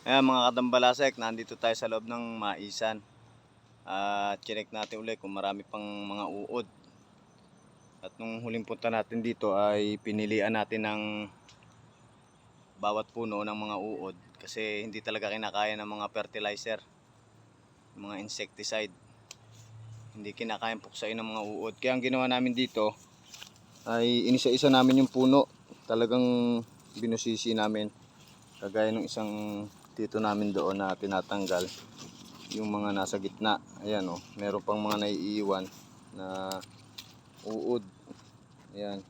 Ayan mga kadambalasek, nandito tayo sa loob ng maisan. At chinek natin ulit kung marami pang mga uod. At nung huling punta natin dito ay pinilian natin ng bawat puno ng mga uod. Kasi hindi talaga kinakaya ng mga fertilizer, mga insecticide. Hindi kinakayang puksain ng mga uod. Kaya ang ginawa namin dito ay inisa-isa namin yung puno. Talagang binusisi namin kagaya ng isang dito namin doon na tinatanggal yung mga nasa gitna. Ayan o meron pang mga naiiwan na uod. Ayan.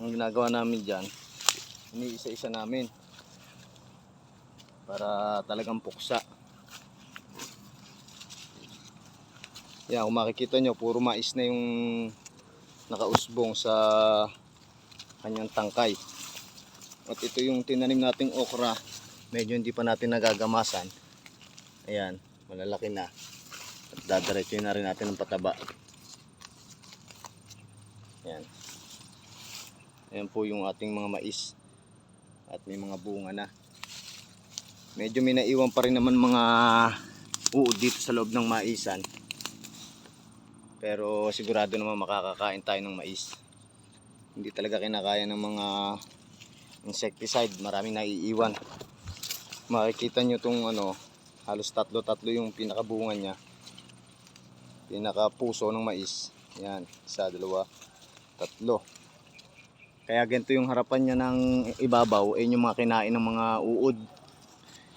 Ang ginagawa namin dyan iniisa-isa namin para talagang puksa. Yan kung makikita nyo puro mais na yung nakausbong sa kanyang tangkay. At ito yung tinanim nating okra. Medyo hindi pa natin nagagamasan. Ayan, malalaki na. At dadiretso na rin natin ng pataba. Ayan. Ayan po yung ating mga mais. At may mga bunga na. Medyo may naiwan pa rin naman mga uod dito sa loob ng maisan. Pero sigurado naman makakakain tayo ng mais. Hindi talaga kinakaya ng mga insecticide maraming naiiwan makikita nyo tong ano halos tatlo tatlo yung pinakabunga niya. Pinakapuso ng mais. Yan isa dalawa tatlo. Kaya ganito yung harapan niya ng ibabaw ay yung mga kinain ng mga uod.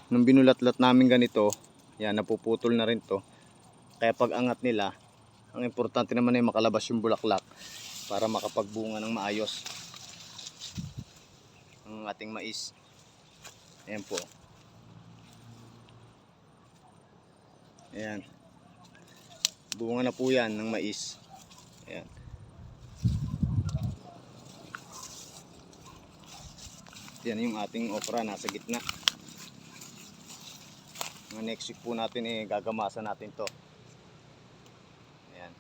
Nung binulatlat namin ganito yan napuputol na rin to. Kaya pag angat nila ang importante naman ay makalabas yung bulaklak para makapagbunga ng maayos ang ating mais. Ayan po. Ayan. Bunga na po yan ng mais. Ayan. Yan yung ating okra nasa gitna. Mga next week po natin eh gagamasan natin to. Ayan.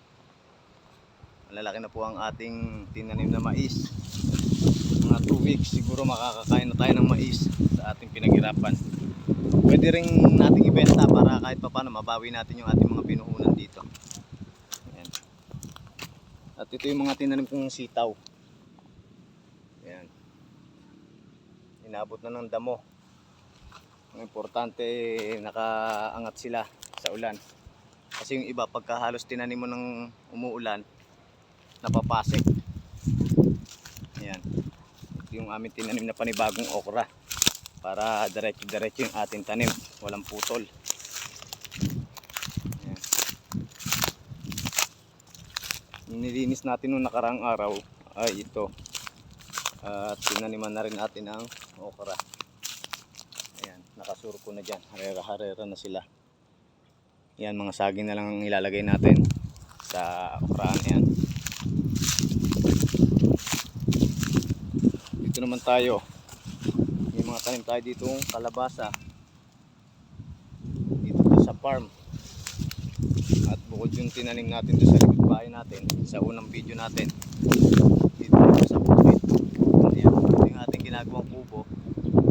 Malalaki na po ang ating tinanim na mais mga 2 weeks siguro makakakain na tayo ng mais sa ating pinaghirapan pwede rin nating ibenta para kahit pa paano mabawi natin yung ating mga binuhunan dito. Ayan. at ito yung mga tinanim kong sitaw. Ayan. inabot na ng damo. Ang importante nakaangat sila sa ulan. Kasi yung iba pagka halos tinanim mo ng umuulan napapasik. Ayan. Yung aming tinanim na panibagong okra para diretso-diretso yung ating tanim. Walang putol. Nilinis natin nung nakarang araw ay ito. At tinaniman na rin natin ang okra. Ayan nakasurko na dyan. Harera-harera na sila. Yan mga saging na lang ang ilalagay natin sa okraan. Yan dito naman tayo mga tanim. Tayo dito kalabasa. Dito po sa farm. At bukod yung tinanim natin doon sa likod bahay natin sa unang video natin dito sa yan ito yung ating ginagawang kubo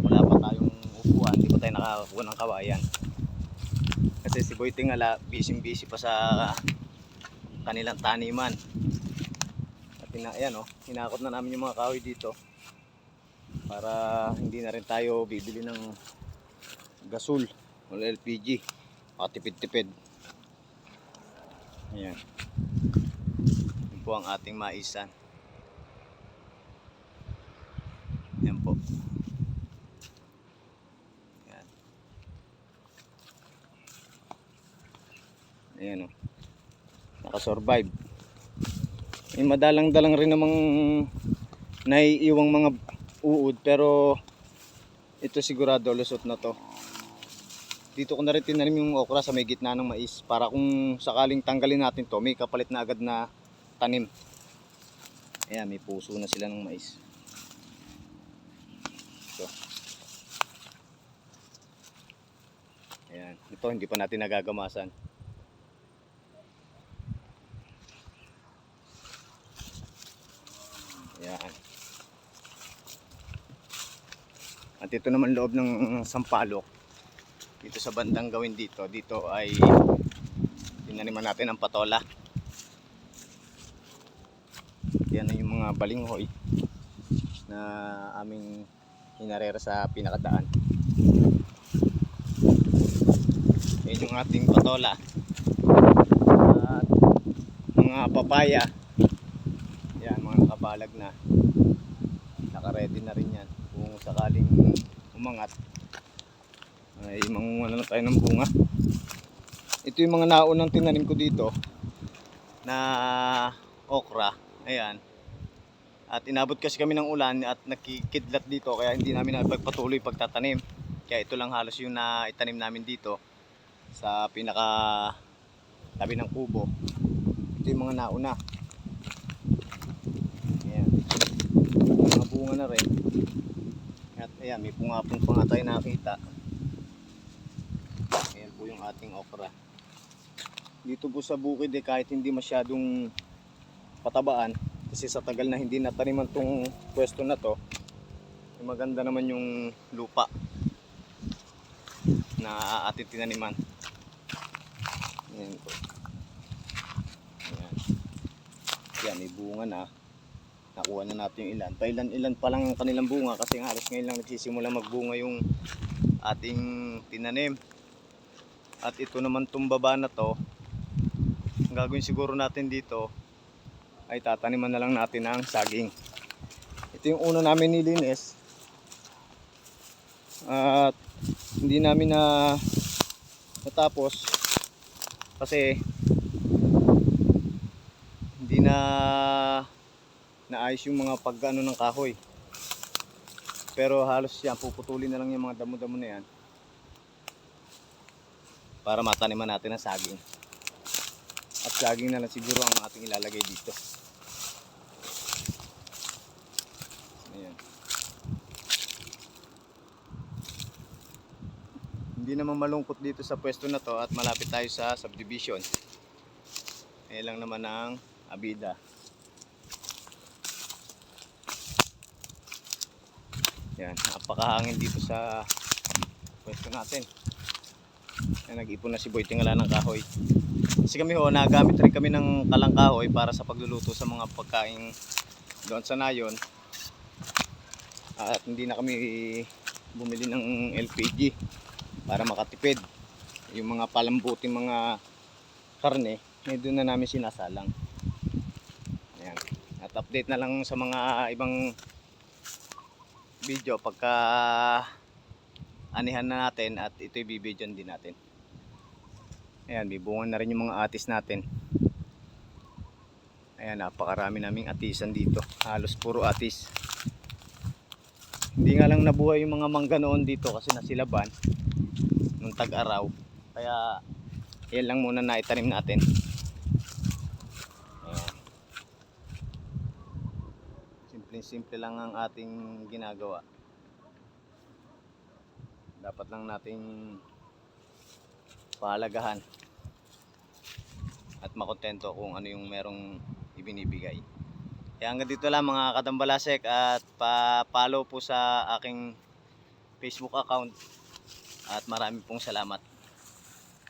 wala pa tayong upuan hindi pa tayo nakakakuha ng kawayan. Kasi si Boy Tingala busy busy pa sa kanilang taniman. At ina, ayan oh, hinakot na namin yung mga kahoy dito para hindi na rin tayo bibili ng gasol o LPG makatipid-tipid ayan. Yun po ang ating maisan. Yan po. Ayan. Ayan o nakasurvive. May madalang-dalang rin namang naiiwang mga uod pero ito sigurado lusot na to. Dito ko na rin tinanim yung okra sa may gitna ng mais para kung sakaling tanggalin natin to may kapalit na agad na tanim. Ayan may puso na sila ng mais. Ito. Ayan ito hindi pa natin nagagamasan ayan At ito naman loob ng Sampalok. Dito sa bandang gawin dito. Dito ay tinaniman natin ang patola. Yan na yung mga balinghoy na aming hinarera sa pinakadaan. Yan yung ating patola. At mga papaya. Yan, mga nakabalag na. Naka-ready na rin yan. Kung sakaling umangat, ay mangunguha na tayo ng bunga. Ito yung mga naunang tinanim ko dito na okra. Ayan. At inabot kasi kami ng ulan at nakikidlat dito kaya hindi namin napagpatuloy pagtatanim. Kaya ito lang halos yung na itanim namin dito sa pinaka tabi ng kubo. Ito yung mga nauna. Ayan. Mga bunga na rin. At ayan, may pungapong pa nga tayo nakita. Ayan po yung ating okra. Dito po sa bukid eh, kahit hindi masyadong patabaan, kasi sa tagal na hindi nataniman tong pwesto na to, eh, maganda naman yung lupa na ating tinaniman. Ayan po. Ayan. Yan, may bunga na. Nakuha na natin yung ilan. Pailan-ilan pa lang ang kanilang bunga kasi halos ngayon lang nagsisimula magbunga yung ating tinanim. At ito naman tong baba na to, ang gagawin siguro natin dito ay tataniman na lang natin ang saging. Ito yung una namin nilinis. At hindi namin na natapos kasi hindi na naayos yung mga pagano ng kahoy. Pero halos yan, puputulin na lang yung mga damo-damo na yan para mataniman natin ang saging. At saging na lang siguro ang ating ilalagay dito. Ayan. Hindi naman malungkot dito sa pwesto na to at malapit tayo sa subdivision. Ayan lang naman ang abida. Yan, napakahangin dito sa pwesto natin. Yan, nag-ipon na si Boy tingala ng kahoy. Kasi kami ho, nagamit rin kami ng kalang kahoy para sa pagluluto sa mga pagkain doon sa nayon. At hindi na kami bumili ng LPG para makatipid. Yung mga palambuting mga karne, eh, doon na namin sinasalang. Ayan. At update na lang sa mga ibang video pagka anihan na natin at ito'y bibidyon din natin. Ayan, may bunga na rin yung mga atis natin. Ayan, napakarami naming atisan dito. Halos puro atis. Hindi nga lang nabuhay yung mga mangga noon dito kasi nasilaban nung tag-araw. Kaya, yan lang muna na itanim natin. Simple-simple lang ang ating ginagawa. Dapat lang nating pahalagahan at makontento kung ano yung merong ibinibigay. Kaya hanggang dito lang mga katambalasek at pa-follow po sa aking Facebook account at marami pong salamat.